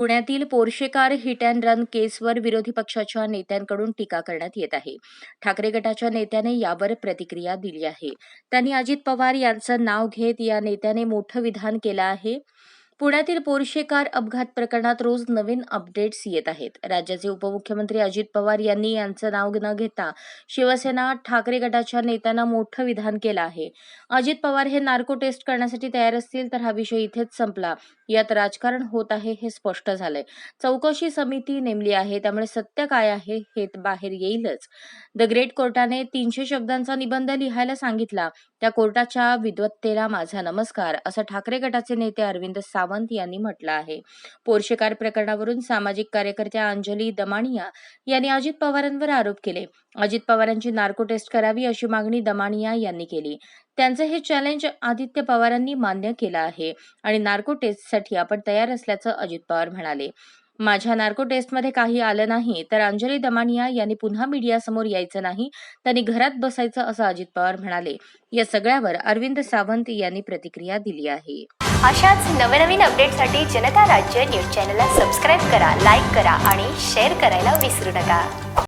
पुण्यातील Porsche car hit and run केसवर विरोधी पक्षाच्या नेत्यांकडून टीका करण्यात येत आहे. ठाकरे गटाच्या नेत्याने यावर प्रतिक्रिया दिली आहे. त्यांनी अजित पवार यांचं नाव घेत या नेत्याने मोठं विधान केलं आहे. पुण्यातील पोर्शेकार अपघात प्रकरणात रोज नवीन अपडेट्स येत आहेत. राज्याचे उपमुख्यमंत्री अजित पवार यांनी यांचं नाव न घेता शिवसेना ठाकरे गटाच्या नेत्यांना मोठं विधान केलं आहे. अजित पवार हे नार्को टेस्ट करण्यासाठी तयार असतील तर हा विषय इथेच संपला. यात राजकारण होत आहे हे स्पष्ट झालंय. चौकशी समिती नेमली आहे त्यामुळे सत्य काय आहे हे बाहेर येईलच. द ग्रेट कोर्टाने तीनशे शब्दांचा निबंध लिहायला सांगितला. त्या कोर्टाच्या विद्वत्तेला माझा नमस्कार असं ठाकरे गटाचे नेते अरविंद सावंत यांनी म्हटलं आहे. पोर्शेकार प्रकरणावरून सामाजिक कार्यकर्त्या अंजली दमानिया यांनी अजित पवारांवर आरोप केले. अजित पवारांची नार्को टेस्ट करावी अशी मागणी दमानिया यांनी केली. त्यांचं हे चॅलेंज आदित्य पवारांनी मान्य केलं आहे आणि नार्को टेस्टसाठी आपण तयार असल्याचं अजित पवार म्हणाले. माझ्या नार्को टेस्टमध्ये काही आलं नाही तर अंजली दमानिया यांनी पुन्हा मीडियासमोर यायचं नाही त्यांनी घरात बसायचं असं अजित पवार म्हणाले. या सगळ्यावर अरविंद सावंत यांनी प्रतिक्रिया दिली आहे. अशाच नवनवीन अपडेटसाठी जनता राज्य न्यूज चॅनलला सबस्क्राईब करा लाईक करा आणि शेअर करायला विसरू नका.